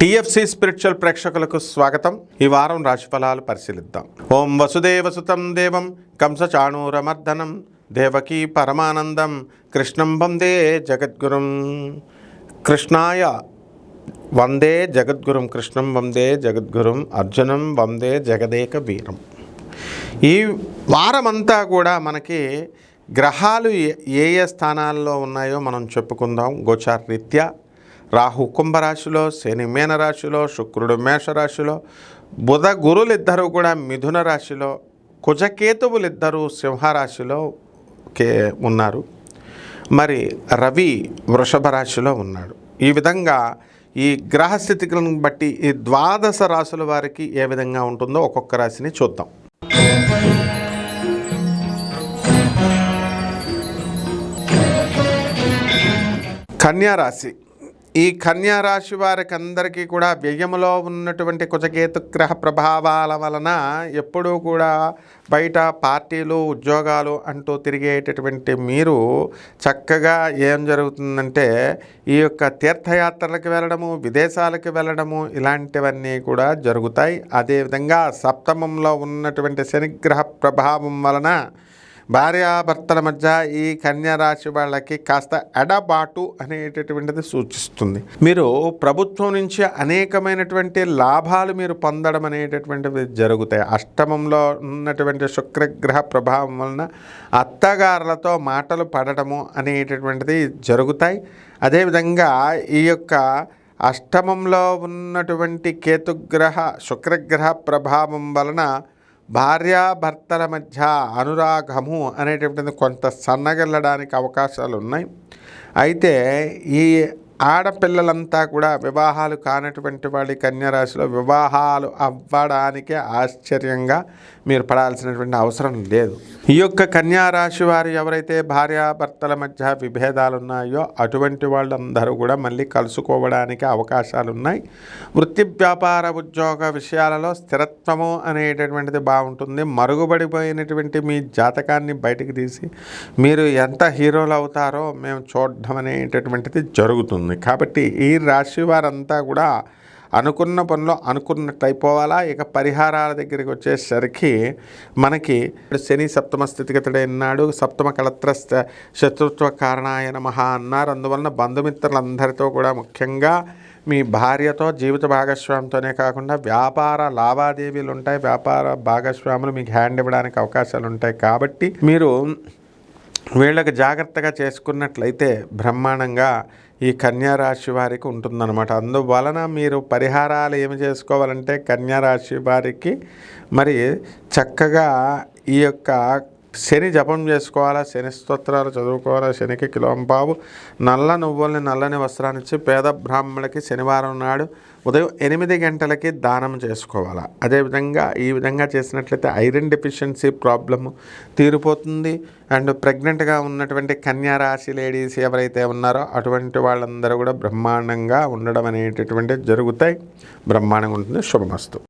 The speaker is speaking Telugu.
టిఎఫ్సి స్పిరిచువల్ ప్రేక్షకులకు స్వాగతం. ఈ వారం రాశిఫలాలు పరిశీలిద్దాం. ఓం వసుదేవసుతం దేవం కంస చాణూరమర్దనం దేవకీ పరమానందం కృష్ణం వందే జగద్గురుం. కృష్ణాయ వందే జగద్గురుం కృష్ణం వందే జగద్గురుం అర్జునం వందే జగదేక వీరం ఈ వారమంతా కూడా మనకి గ్రహాలు ఏ ఏ ఏ స్థానాల్లో ఉన్నాయో మనం చెప్పుకుందాం. గోచార రీత్యా రాహు కుంభరాశిలో శని మీనరాశిలో శుక్రుడు మేషరాశిలో బుధ గురులు కూడా మిథున రాశిలో కుజకేతువులు ఇద్దరు సింహరాశిలో కే ఉన్నారు. మరి రవి వృషభ రాశిలో ఉన్నాడు. ఈ విధంగా ఈ గ్రహ స్థితిలను బట్టి ఈ ద్వాదశ రాశుల వారికి ఏ విధంగా ఉంటుందో ఒక్కొక్క రాశిని చూద్దాం. కన్యా రాశి. ఈ కన్యా రాశి వారికి అందరికీ కూడా వ్యయములో ఉన్నటువంటి కుజకేతుగ్రహ ప్రభావాల వలన ఎప్పుడూ కూడా బయట పార్టీలు ఉద్యోగాలు అంటూ తిరిగేటటువంటి మీరు చక్కగా ఏం జరుగుతుందంటే ఈ యొక్క తీర్థయాత్రలకు వెళ్ళడము విదేశాలకు వెళ్ళడము ఇలాంటివన్నీ కూడా జరుగుతాయి. అదేవిధంగా సప్తమంలో ఉన్నటువంటి శనిగ్రహ ప్రభావం వలన భార్యాభర్తల మధ్య ఈ కన్యా రాశి వాళ్ళకి కాస్త ఎడబాటు అనేటటువంటిది సూచిస్తుంది. మీరు ప్రభుత్వం నుంచి అనేకమైనటువంటి లాభాలు మీరు పొందడం అనేటటువంటివి జరుగుతాయి. అష్టమంలో ఉన్నటువంటి శుక్రగ్రహ ప్రభావం వలన అత్తగారులతో మాటలు పడటము అనేటటువంటిది జరుగుతాయి. అదేవిధంగా ఈ యొక్క అష్టమంలో ఉన్నటువంటి కేతుగ్రహ శుక్రగ్రహ ప్రభావం వలన భార్యాభర్తల మధ్య అనురాగము అనేటటువంటిది కొంత సన్నగిల్లడానికి అవకాశాలు ఉన్నాయి అయితే ఈ ఆడపిల్లలంతా కూడా వివాహాలు కానటువంటి వాళ్ళ కన్యరాశిలో వివాహాలు అవ్వడానికి ఆశ్చర్యంగా మీరు పడాల్సినటువంటి అవసరం లేదు. ఈ యొక్క కన్యారాశి వారు ఎవరైతే భార్యాభర్తల మధ్య విభేదాలు ఉన్నాయో అటువంటి వాళ్ళందరూ కూడా మళ్ళీ కలుసుకోవడానికి అవకాశాలు ఉన్నాయి వృత్తి వ్యాపార ఉద్యోగ విషయాలలో స్థిరత్వము అనేటటువంటిది బాగుంటుంది. మరుగుబడిపోయినటువంటి మీ జాతకాన్ని బయటకు తీసి మీరు ఎంత హీరోలు అవుతారో మేము చూడడం అనేటటువంటిది జరుగుతుంది. కాబట్టి ఈ రాశి వారంతా కూడా అనుకున్న పనిలో అనుకున్నట్టు అయిపోవాలా ఇక పరిహారాల దగ్గరికి వచ్చేసరికి మనకి శని సప్తమ స్థితిగతుడైనాడు సప్తమ కళత్ర స్థ- శత్రుత్వ కారణాయ మహా అన్నారు. అందువలన బంధుమిత్రులందరితో కూడా ముఖ్యంగా మీ భార్యతో జీవిత భాగస్వామితోనే కాకుండా వ్యాపార లావాదేవీలు ఉంటాయి వ్యాపార భాగస్వాములు మీకు హ్యాండ్ ఇవ్వడానికి అవకాశాలు ఉంటాయి కాబట్టి మీరు వీళ్ళకి జాగ్రత్తగా చేసుకున్నట్లయితే బ్రహ్మాండంగా ఈ కన్యా రాశి వారికి ఉంటుందన్నమాట. అందువలన మీరు పరిహారాలు ఏమి చేసుకోవాలంటే కన్యా రాశి వారికి మరి చక్కగా ఈ యొక్క శని జపం చేసుకోవాలా శని స్తోత్రాలు చదువుకోవాలా శనికి కిలోంపావు నల్ల నువ్వుల్ని నల్లని వస్త్రాన్నిచ్చి పేద బ్రాహ్మణులకి శనివారం నాడు ఉదయం ఎనిమిది గంటలకి దానం చేసుకోవాలా. అదేవిధంగా ఈ విధంగా చేసినట్లయితే ఐరన్ డెఫిషియన్సీ ప్రాబ్లమ్ తీరిపోతుంది. అండ్ ప్రెగ్నెంట్గా ఉన్నటువంటి కన్యా రాశి లేడీస్ ఎవరైతే ఉన్నారో అటువంటి వాళ్ళందరూ కూడా బ్రహ్మాండంగా ఉండడం అనేటటువంటి జరుగుతాయి. బ్రహ్మాండంగా ఉంటుంది. శుభమస్తు.